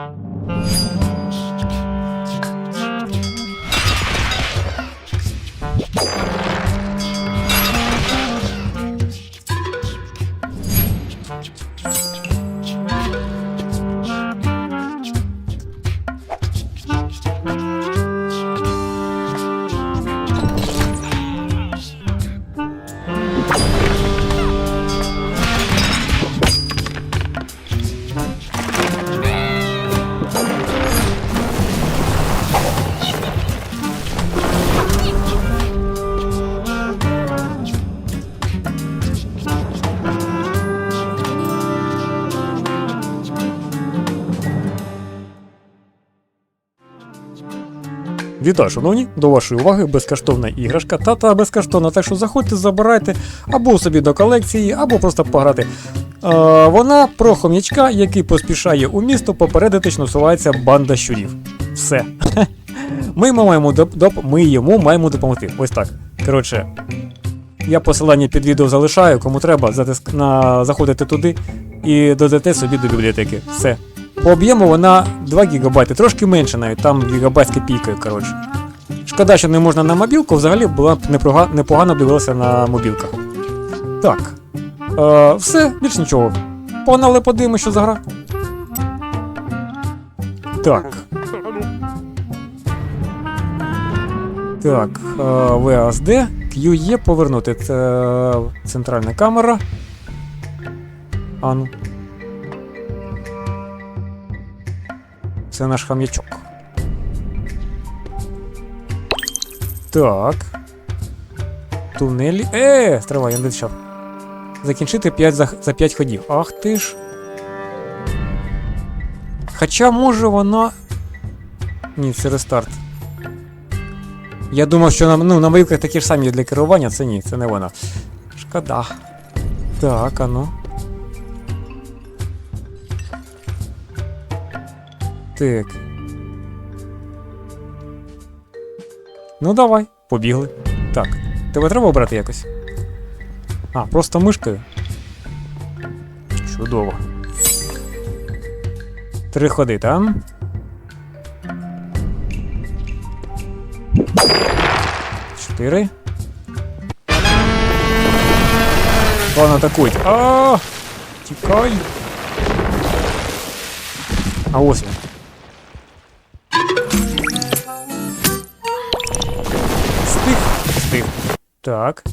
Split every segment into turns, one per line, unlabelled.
Thank you. Вітаю, шановні, до вашої уваги безкоштовна іграшка та та безкоштовна, так що заходьте, забирайте або собі до колекції, або просто пограти. Е, вона про хом'ячка, який поспішає у місто попередити, що насувається банда щурів. Все. Ми маємо доп- ми йому маємо допомогти. Ось так. Коротше, я посилання під відео залишаю, кому треба, затиск... на... заходите туди і додайте собі до бібліотеки. Все. По об'єму вона 2 ГБ, трошки менше навіть, там гігабайт з копійкою, коротше. Шкода, що не можна на мобілку, взагалі була непогано дивилася на мобілках. Так. Е, все, більш нічого. Погнали подивимося, що за гра. Так. Так, е, VSD, QE повернути. Це центральна камера. А ну. Це наш хам'ячок. Так. Тунелі. Е, стривай, я не дичав. Закінчити 5 за, за 5 ходів. Ах ти ж. Хоча може вона. Ні, це рестарт. Я думав, що на, ну, на мобілках такі ж самі для керування, це ні, це не вона. Шкода. Так, а ну. Так. Ну давай, побігли. Так. Тебе треба обрати якось? А, просто мишкою. Чудово. Три ходи, там. Чотири. Ладно, атакують. А! Тікай! А ось він. Стих. Так.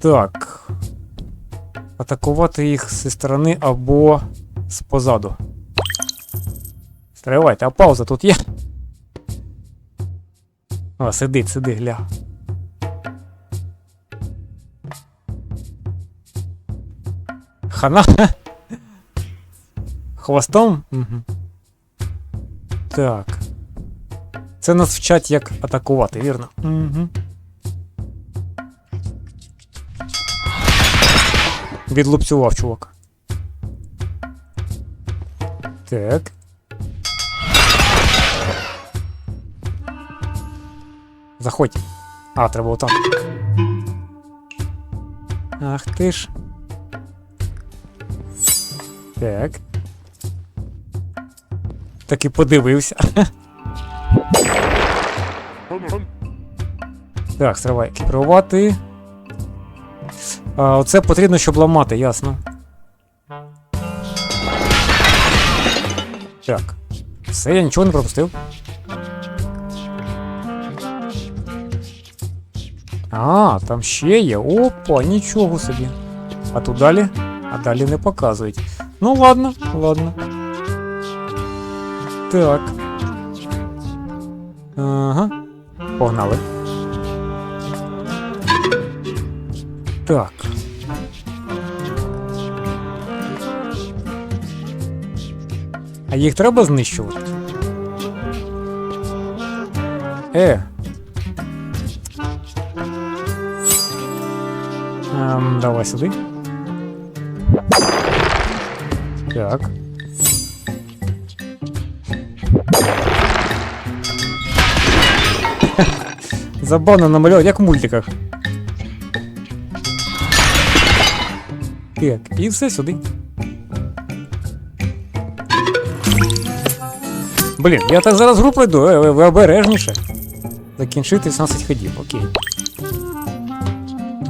Так. Атакувати їх зі сторони або з позаду. Стривайте, а пауза тут є. О, сидить, сиди, гля. Хана. Хвостом? Угу. Так. Це нас вчать як атакувати, вірно? Угу. Відлупцював чувак. Так. Заходь. А, треба отак. Ах ти ж. Так. Так і подивився. Так, стривай. Екіпірувати. А, оце потрібно, щоб ламати, ясно. Так. Все, я нічого не пропустив. А, там ще є. Опа, нічого собі. А тут далі? А далі не показують. Ну ладно, ладно. Так. Ага. Погнали. Так. А їх треба знищувати? Е. Ем, давай сюди. Так. Забавно намальовано, як в мультиках. Так, і все сюди. Блін, я так зараз гру пройду, ви, ви обережніше. Закінчити 16 ходів, окей.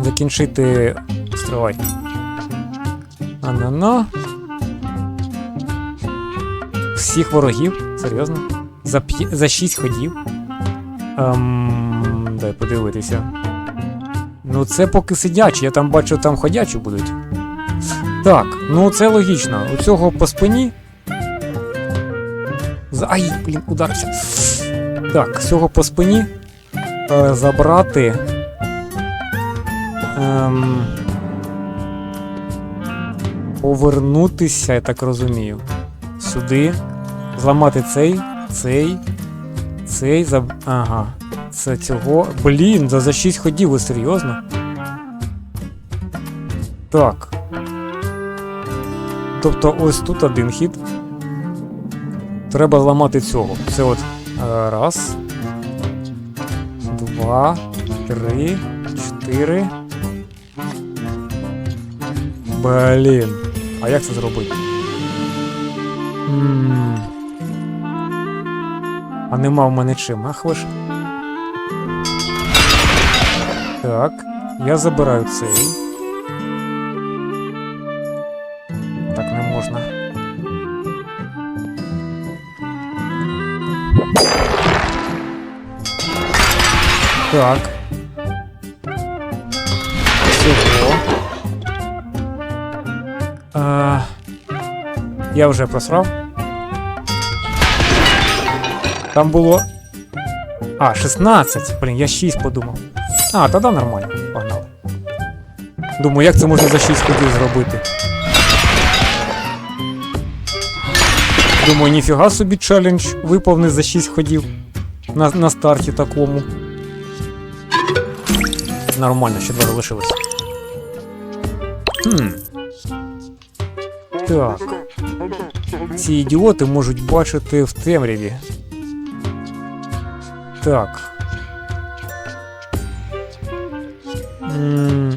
Закінчити. Стривай. Ана-на. Всіх ворогів, серйозно. За, п'... За 6 ходів. Ем... Дай подивитися. Ну, це поки сидячі, я там бачу, там ходячі будуть. Так, ну це логічно. У цього по спині. Ай, блін, ударився. Так, цього по спині е, забрати. Ем, повернутися, я так розумію. Сюди. Зламати цей, цей, цей заб... Ага. Це цього. Блін, за, за 6 ходів, ви серйозно? Так. Тобто ось тут один хід. Треба зламати цього. Це от. е, Раз. Два. Три. Чотири. Блін. А як це зробити? м А нема в мене чим, ах ви ж. Так, я забираю цей. Так не можна. Так. Всього. А, я вже просрав. Там було. А, 16. Блін, я 6 подумав. А, тоді нормально. Погнали. Думаю, як це можна за 6 ходів зробити? Думаю, ніфіга собі челендж виповни за 6 ходів на, на старті такому. Нормально, ще два залишилось. Хм. Так. Ці ідіоти можуть бачити в темряві. Так.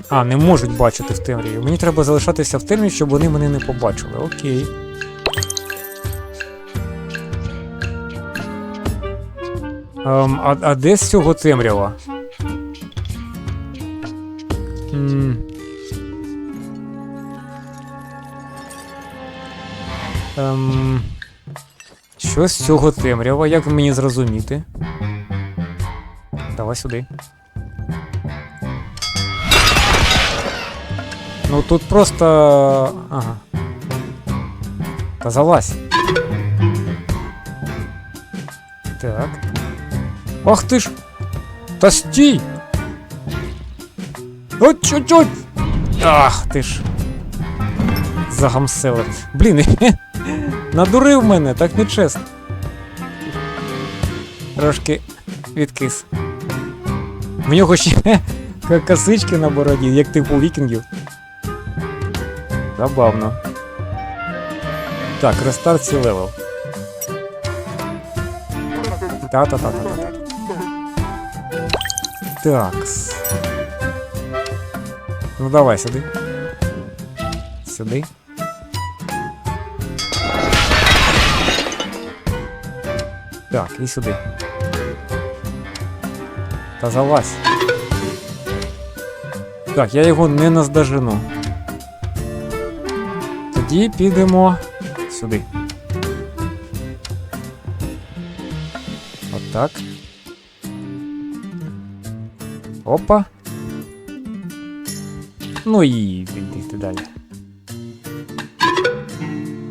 А, не можуть бачити в темряві. Мені треба залишатися в темряві, щоб вони мене не побачили. Окей. Ем, а, а де з цього темрява? Ем, що з цього темрява? Як мені зрозуміти? Давай сюди. Ну тут просто. Ага. Та залазь. Так. Ах ти ж! Та стій! От чуть-чуть! Ах ти ж! Загамселив. Блін, надурив мене, так нечесно. Трошки відкис. В нього ще косички на бороді, як типу вікінгів. Забавно. Так, рестарт сі левел. Та-та-та-та-та. Такс. Ну давай сюди. Сюди. Так, і сюди. Та залазь. Так, я його не наздожену. Тоді підемо сюди. Отак. Опа. Ну і бігти далі.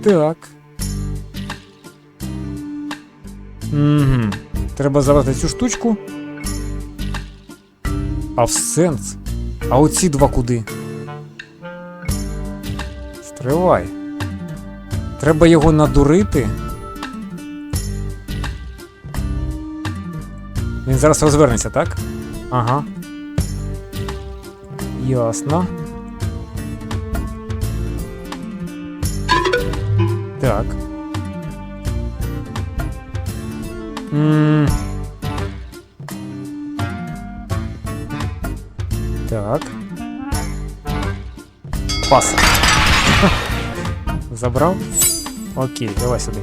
Так. Угу. Треба забрати цю штучку. А в сенс. А оці два куди? Стривай. Треба його надурити. Він зараз розвернеться, так? Ага. Ясно. Так. М. Пас. Забрав? Окей, давай сюди.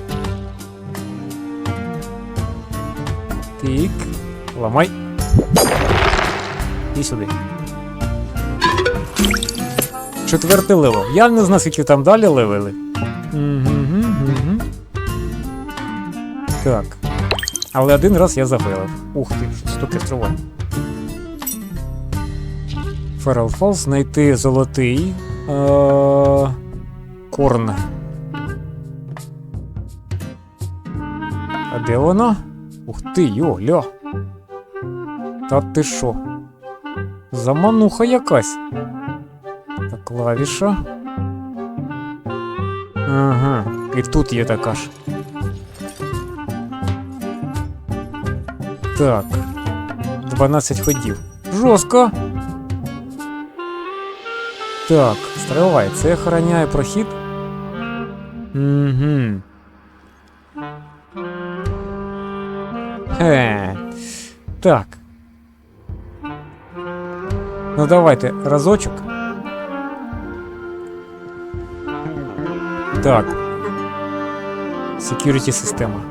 Тик. Ламай. І сюди. Четвертий левел. Я не знаю, скільки там далі левели. Угу. Так. Але один раз я зафейлив. Ух ти, щось тут кеструвань. Ферал Фолз, знайти золотий. Е- Корн. А де воно? Ух ти, йо, ля. Та ти що? Замануха якась. Та клавіша. Ага, і тут є така ж. Так. 12 ходів. Жорстко. Так, стривай, це охороняє прохід. Угу. Хе. Так. Ну давайте разочок. Так. Security система.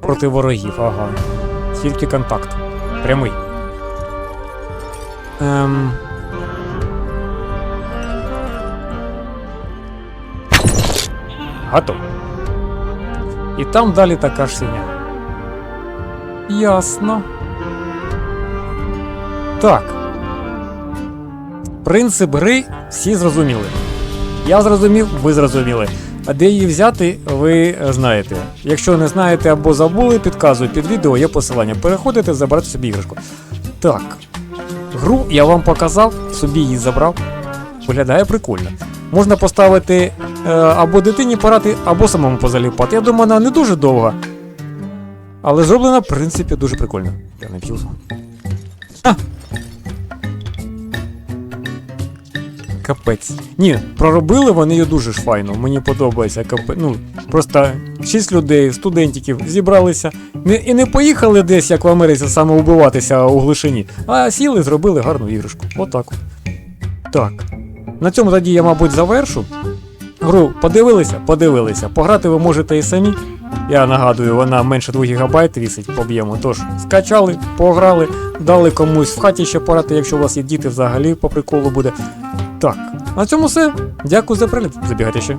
Проти ворогів, ага. Тільки контакт. Прямий. Ем... Готов. І там далі така ж синя. Ясно. Так. Принцип гри всі зрозуміли. Я зрозумів, ви зрозуміли. А де її взяти, ви знаєте. Якщо не знаєте або забули, підказую під відео, є посилання. Переходите, забрати собі іграшку. Так. Гру я вам показав, собі її забрав. Виглядає прикольно. Можна поставити або дитині порати, або самому позаліпати. Я думаю, вона не дуже довга. Але зроблена, в принципі, дуже прикольно. Я не п'ю. А! Капець. Ні, проробили вони її дуже ж файно. Мені подобається капець. Ну, просто 6 людей, студентиків зібралися. Не, і не поїхали десь, як в Америці, самоубиватися у глушині, а сіли, зробили гарну іграшку. Отак. от. Так. На цьому тоді я, мабуть, завершу. Гру подивилися? Подивилися. Пограти ви можете і самі. Я нагадую, вона менше 2 ГБ вісить по об'єму. Тож скачали, пограли, дали комусь в хаті ще порати, якщо у вас є діти взагалі по приколу буде. Так, на цьому все. Дякую за приліт. Забігайте ще.